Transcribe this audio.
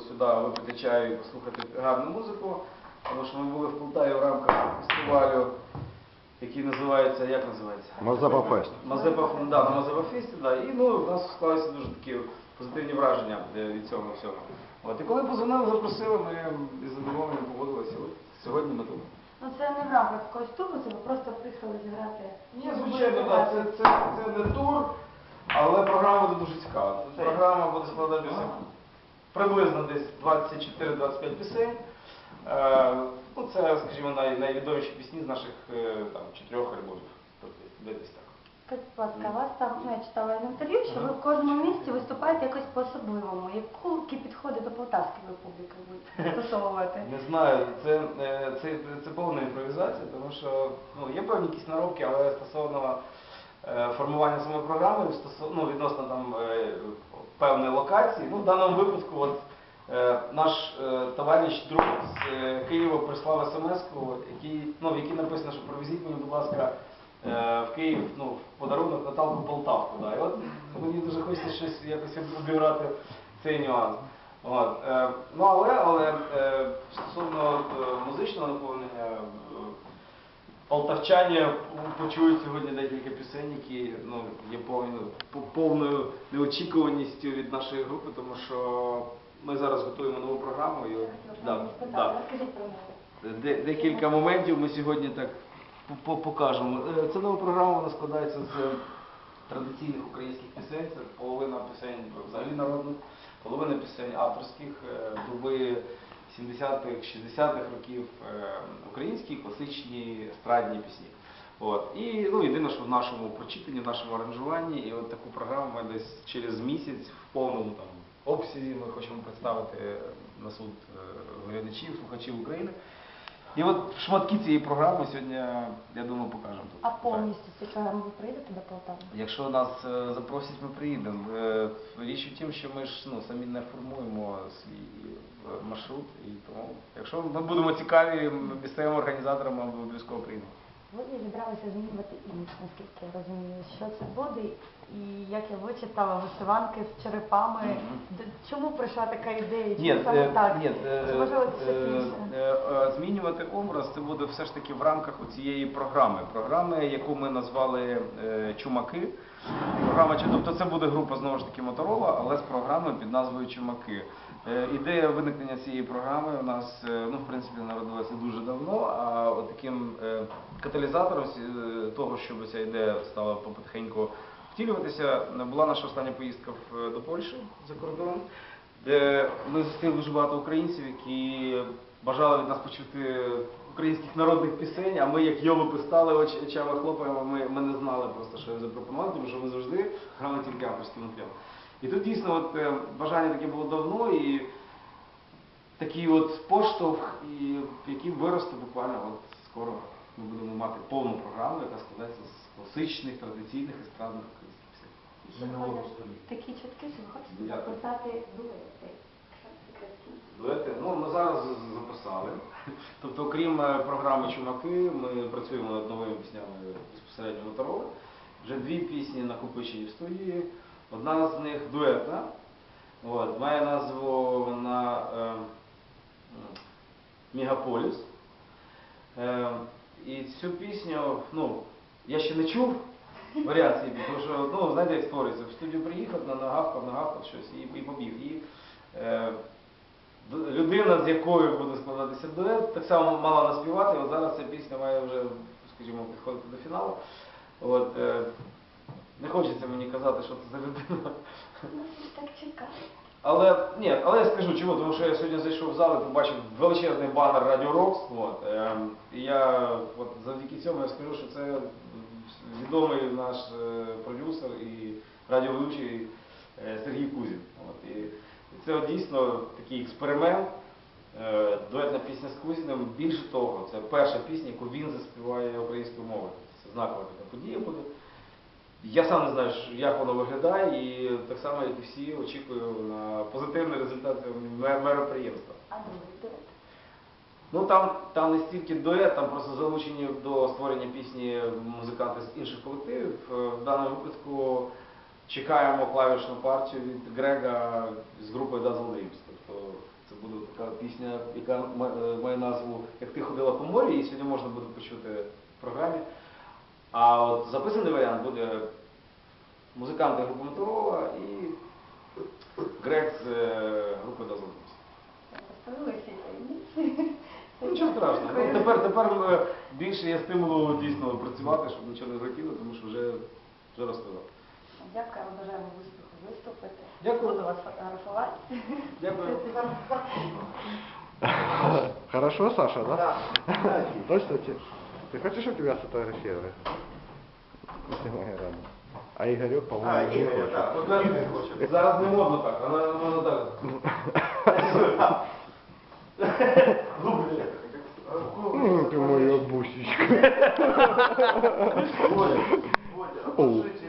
приїхали сюди випити чаю і послухати гарну музику, тому що ми були в Полтаві в рамках фестивалю, який називається, як називається? Мазепа Фест. Мазепа, да, на Мазепа Фесті, да. І ну, у нас склалися дуже такі позитивні враження е, від цього всього. От, і коли позвонили, запросили, ми із задоволенням погодилися. От, сьогодні ми тут. Ну це не в рамках якогось туру, це ви просто приїхали зіграти. Ні, звичайно, да, це, це, це не тур, але програма буде дуже цікава. Програма буде складатися приблизно десь 24-25 пісень. Е, ну, це, скажімо, най, найвідоміші пісні з наших е, там, чотирьох альбомів. Тобто, десь так. Скажіть, будь ласка, вас там, ну, я читала в інтерв'ю, що ви в кожному місці виступаєте якось по-особливому. Які підходи до полтавської публіки будете застосовувати? Не знаю, це, е, це, це повна імпровізація, тому що ну, є певні якісь наробки, але стосовно формування самої програми, ну, відносно там е, певної локації, ну, в даному випадку от, е, наш е, товариш друг з е, Києва прислав смс-ку, який, ну, в якій написано, що привезіть мені, будь ласка, е, в Київ ну, в подарунок Наталку Полтавку. Да. І от мені дуже хочеться щось якось обіграти цей нюанс. От, е, ну, але, але е, стосовно е, музичного наповнення, е, полтавчані почують сьогодні декілька пісень, які ну, є повною, повною неочікуваністю від нашої групи, тому що ми зараз готуємо нову програму. І, да, да. Де- декілька моментів ми сьогодні так по- по- покажемо. Е, Ця нова програма вона складається з традиційних українських пісень. Це половина пісень взагалі народних, половина пісень авторських, е, доби 70-х, 60-х років е, українські класичні естрадні пісні. От. І ну, єдине, що в нашому прочитанні, в нашому аранжуванні, і от таку програму ми десь через місяць в повному там, обсязі ми хочемо представити на суд е, глядачів, слухачів України. І от шматки цієї програми сьогодні, я думаю, покажемо тут. А повністю з цією програмою ви приїдете до Полтави? Якщо нас е, запросять, ми приїдемо. Річ у тім, що ми ж ну, самі не формуємо свій е, маршрут, і тому, якщо ми будемо цікаві місцевим організаторам, ми обов'язково приїдемо. Ви зібралися змінювати імідж, наскільки я розумію, що це буде, і як я вичитала, вишиванки з черепами. Чому прийшла така ідея? Чому саме е, так? ні, е, можливо це е, змінювати образ це буде все ж таки в рамках цієї програми. Програми, яку ми назвали Чумаки. Програма, тобто це буде група знову ж таки Моторола, але з програмою під назвою Чумаки. Е, Ідея виникнення цієї програми у нас е, ну, в принципі народилася дуже давно, а от таким е, каталізатором того, щоб ця ідея стала потихеньку втілюватися, була наша остання поїздка до Польщі за кордон, де ми зустріли дуже багато українців, які бажали від нас почути українських народних пісень, а ми як йолопи стали оч- очами хлопаємо, ми, ми не знали просто, що їм запропонувати, тому що ми завжди грали тільки авторським мотивом. І тут дійсно от, е, бажання таке було давно, і такий от поштовх, і, який виросте буквально от скоро ми будемо мати повну програму, яка складається з класичних, традиційних естрадних українських пісень. Такі чутки, що ви хочете записати дуети. Дуети, ну ми зараз записали. Тобто, окрім е, програми Чумаки, ми працюємо над новими піснями безпосередньо Мотороли. Вже дві пісні накопичені в студії. Одна з них дуетна. От, має назву на е, Мегаполіс. Е, і цю пісню, ну, я ще не чув варіації, тому що, ну, знаєте, як створюється, в студію приїхав, на- нагавкав, нагавкав щось і, і побіг. І, е, людина, з якою буде складатися дует, так само мала наспівати. От зараз ця пісня має вже, скажімо, підходити до фіналу. От, е, не хочеться мені казати, що це за людина. Ну, так чекаю. Але ні, але я скажу чому, тому що я сьогодні зайшов в зал і побачив величезний банер Радіо Рокс. От, е, і я от, завдяки цьому я скажу, що це відомий наш е, продюсер і радіоведучий е, Сергій Кузін. От, і, це от, дійсно такий експеримент. Е, дуетна пісня з Кузіним. Більше того, це перша пісня, яку він заспіває українською мовою. Це знакова така подія буде. Я сам не знаю, як воно виглядає, і так само, як і всі, очікую на позитивний результат мероприємства. А другий дует? Ну там, там не стільки дует, там просто залучені до створення пісні музиканти з інших колективів. Е, В даному випадку чекаємо клавішну партію від Грега з групою Dazzle Dreams. Тобто це буде така пісня, яка е, має назву Як ти ходила по морі, і сьогодні можна буде почути в програмі. А от записаний варіант буде музиканти групи Моторола і Грег з е, групи таємниці. Нічого страшного. Ну, тепер, тепер е, більше є стимулу дійсно працювати, щоб нічого не злетіло, тому що вже, вже розказав. Дякую, бажаємо успіху виступити. Дякую. Буду вас фотографувати. Дякую. Хорошо, Саша, да? Да. Точно тебе? Ты хочешь, чтобы тебя сфотографировали? Снимай рядом. А Игорек, по-моему, не хочет. От на- Зараз не модно так, вона вона так. М, Ты моя бусечка. Водя, Водя, а Оу. пошлите